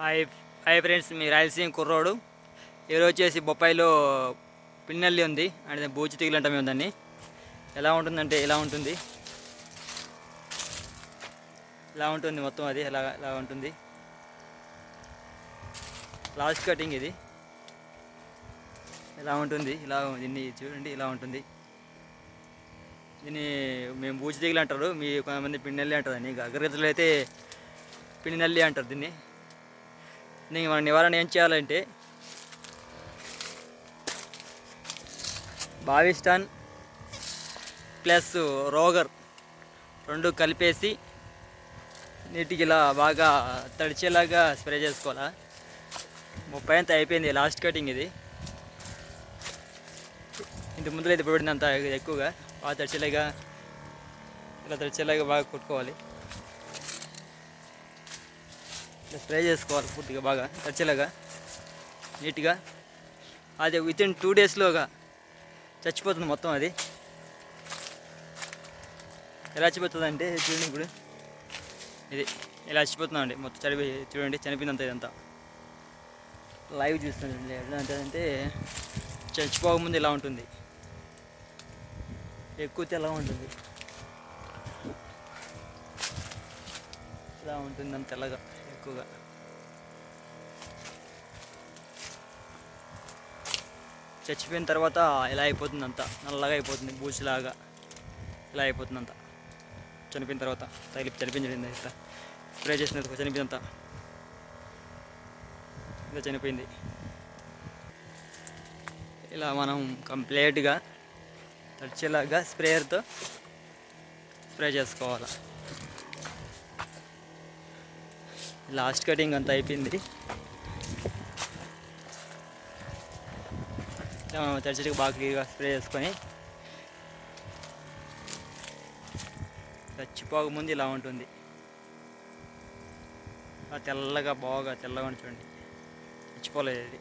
Hi hi friends మీ రాయలసీమ కుర్రోడు. ఈరోజు వచ్చేసి బొప్పాయిలో పిన్నెల్లి ఉంది. అంటే బూచి తిగులు అంటాం మేము దాన్ని. ఎలా ఉంటుందంటే ఇలా ఉంటుంది? ఇలా ఉంటుంది మొత్తం అది? ఎలా ఎలా ఉంటుంది? లాస్ట్ కటింగ్ ఇది. ఇలా ఉంటుంది? ఇలా దీన్ని చూడండి ఇలా ఉంటుంది. దీన్ని మేము బూచి తీగలు అంటారు మీ కొంతమంది పిన్నెల్లి అంటారు అని అగ్రగతులు అయితే పిన్నెల్లి అంటారు దీన్ని. దీనికి మన నివారణ ఏం చేయాలంటే బావిస్టాన్ ప్లస్ రోగర్ రెండు కలిపేసి నీటికి ఇలా బాగా తడిచేలాగా స్ప్రే చేసుకోవాలా? ముప్పై అంత అయిపోయింది లాస్ట్ కటింగ్ ఇది. ఇంత ముందులో అయితే పడింది అంత ఎక్కువగా బాగా తడిచేలాగా ఇలా తడిచేలాగా బాగా కొట్టుకోవాలి. స్ప్రే చేసుకోవాలి పూర్తిగా బాగా చచ్చేలాగా నీట్గా. అది వితిన్ టూ డేస్లోగా చచ్చిపోతుంది మొత్తం అది. ఎలా చచ్చిపోతుంది అంటే చూడండి ఇప్పుడు. ఇది ఇలా చచ్చిపోతుందండి మొత్తం చనిపోయి చూడండి చనిపోయిందంత ఇదంతా. లైవ్ చూస్తుందండి ఎట్లా అంటే చచ్చిపోకముందు ఇలా ఉంటుంది. ఎక్కువ తెల్లగా ఉంటుంది. ఇలా ఉంటుంది అంత తెల్లగా. ఎక్కువగా. చచ్చిపోయిన తర్వాత ఇలా అయిపోతుంది అంతా నల్లగా అయిపోతుంది బూచిలాగా ఇలా అయిపోతుంది అంతా చనిపోయిన తర్వాత తగిలి చనిపించడం ఇట్లా స్ప్రే చేసిన చనిపోయిందంతా? ఇలా చనిపోయింది. ఇలా మనం కంప్లీట్గా తడిచేలాగా స్ప్రేయర్తో స్ప్రే చేసుకోవాలి? లాస్ట్ కటింగ్ అంతా అయిపోయింది. ఇలా మనం తడిచేటికి బాగా స్ప్రే చేసుకొని చచ్చిపోకముందు ఇలా ఉంటుంది. తెల్లగా బాగా తెల్లగా ఉంది చూడండి. చచ్చిపోలేదు ఇది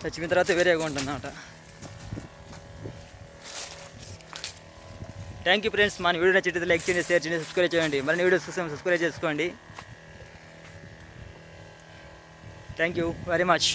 చచ్చిపోయిన తర్వాత వేరేగా ఉంటుంది అన్నమాట థ్యాంక్ యూ ఫ్రెండ్స్ మన వీడియో నచ్చితే లైక్ చేయండి షేర్ చేయండి సబ్స్క్రైబ్ చేయండి. మరిన్ని వీడియోస్ కోసం సబ్స్క్రైబ్ చేసుకోండి. Thank you very much